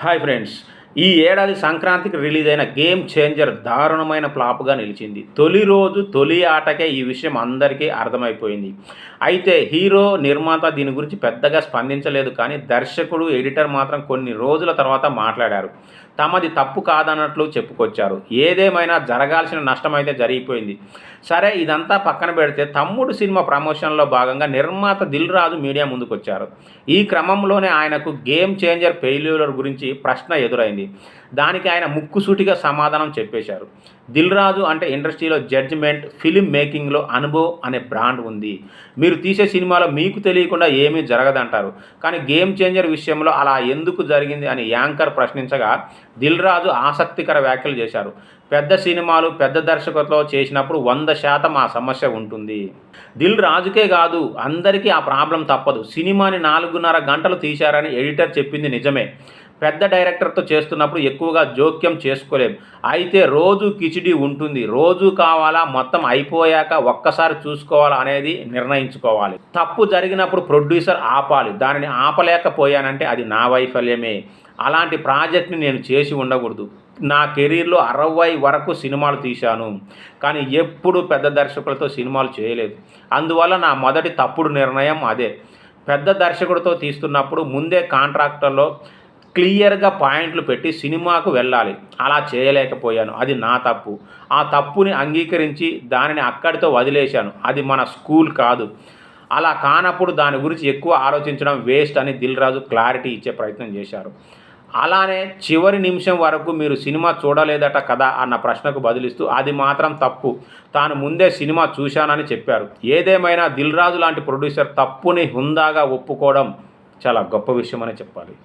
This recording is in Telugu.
హాయ్ ఫ్రెండ్స్ ఈ ఏడాది సంక్రాంతికి రిలీజ్ అయిన గేమ్ చేంజర్ దారుణమైన ఫ్లాప్గా నిలిచింది. తొలి రోజు తొలి ఆటకే ఈ విషయం అందరికీ అర్థమైపోయింది. అయితే హీరో నిర్మాత దీని గురించి పెద్దగా స్పందించలేదు కానీ దర్శకుడు ఎడిటర్ మాత్రం కొన్ని రోజుల తర్వాత మాట్లాడారు. తమది తప్పు కాదన్నట్లు చెప్పుకొచ్చారు. ఏదేమైనా జరగాల్సిన నష్టం అయితే జరిగిపోయింది. సరే ఇదంతా పక్కన పెడితే తమ్ముడు సినిమా ప్రమోషన్లో భాగంగా నిర్మాత దిల్ రాజు మీడియా ముందుకొచ్చారు. ఈ క్రమంలోనే ఆయనకు గేమ్ చేంజర్ ఫెయిల్యూర్ గురించి ప్రశ్న ఎదురైంది. దానికి ఆయన ముక్కుసూటిగా సమాధానం చెప్పేశారు. దిల్ రాజు అంటే ఇండస్ట్రీలో జడ్జిమెంట్ ఫిలిం మేకింగ్లో అనుభవ్ అనే బ్రాండ్ ఉంది. మీరు తీసే సినిమాలో మీకు తెలియకుండా ఏమీ జరగదంటారు. కానీ గేమ్ చేంజర్ విషయంలో అలా ఎందుకు జరిగింది అని యాంకర్ ప్రశ్నించగా దిల్ రాజు ఆసక్తికర వ్యాఖ్యలు చేశారు. పెద్ద సినిమాలు పెద్ద దర్శకత్వంలో చేసినప్పుడు వంద శాతం ఆ సమస్య ఉంటుంది. దిల్ రాజుకే కాదు అందరికీ ఆ ప్రాబ్లం తప్పదు. సినిమాని నాలుగున్నర గంటలు తీశారని ఎడిటర్ చెప్పింది నిజమే. పెద్ద డైరెక్టర్తో చేస్తున్నప్పుడు ఎక్కువగా జోక్యం చేసుకోలేం. అయితే రోజు కిచిడి ఉంటుంది. రోజు కావాలా మొత్తం అయిపోయాక ఒక్కసారి చూసుకోవాలా అనేది నిర్ణయించుకోవాలి. తప్పు జరిగినప్పుడు ప్రొడ్యూసర్ ఆపాలి. దానిని ఆపలేకపోయానంటే అది నా వైఫల్యమే. అలాంటి ప్రాజెక్ట్ని నేను చేసి ఉండకూడదు. నా కెరీర్లో అరవై వరకు సినిమాలు తీశాను. కానీ ఎప్పుడు పెద్ద దర్శకులతో సినిమాలు చేయలేదు. అందువల్ల నా మొదటి తప్పుడు నిర్ణయం అదే. పెద్ద దర్శకుడితో తీస్తున్నప్పుడు ముందే కాంట్రాక్టర్లో క్లియర్గా పాయింట్లు పెట్టి సినిమాకు వెళ్ళాలి. అలా చేయలేకపోయాను. అది నా తప్పు. ఆ తప్పుని అంగీకరించి దానిని అక్కడితో వదిలేశాను. అది మన స్కూల్ కాదు. అలా కానప్పుడు దాని గురించి ఎక్కువ ఆలోచించడం వేస్ట్ అని దిల్ రాజు క్లారిటీ ఇచ్చే ప్రయత్నం చేశారు. అలానే చివరి నిమిషం వరకు మీరు సినిమా చూడలేదట కదా అన్న ప్రశ్నకు బదులిస్తూ అది మాత్రం తప్పు. తాను ముందే సినిమా చూశానని చెప్పారు. ఏదేమైనా దిల్ రాజు లాంటి ప్రొడ్యూసర్ తప్పుని హుందాగా ఒప్పుకోవడం చాలా గొప్ప విషయం అని చెప్పాలి.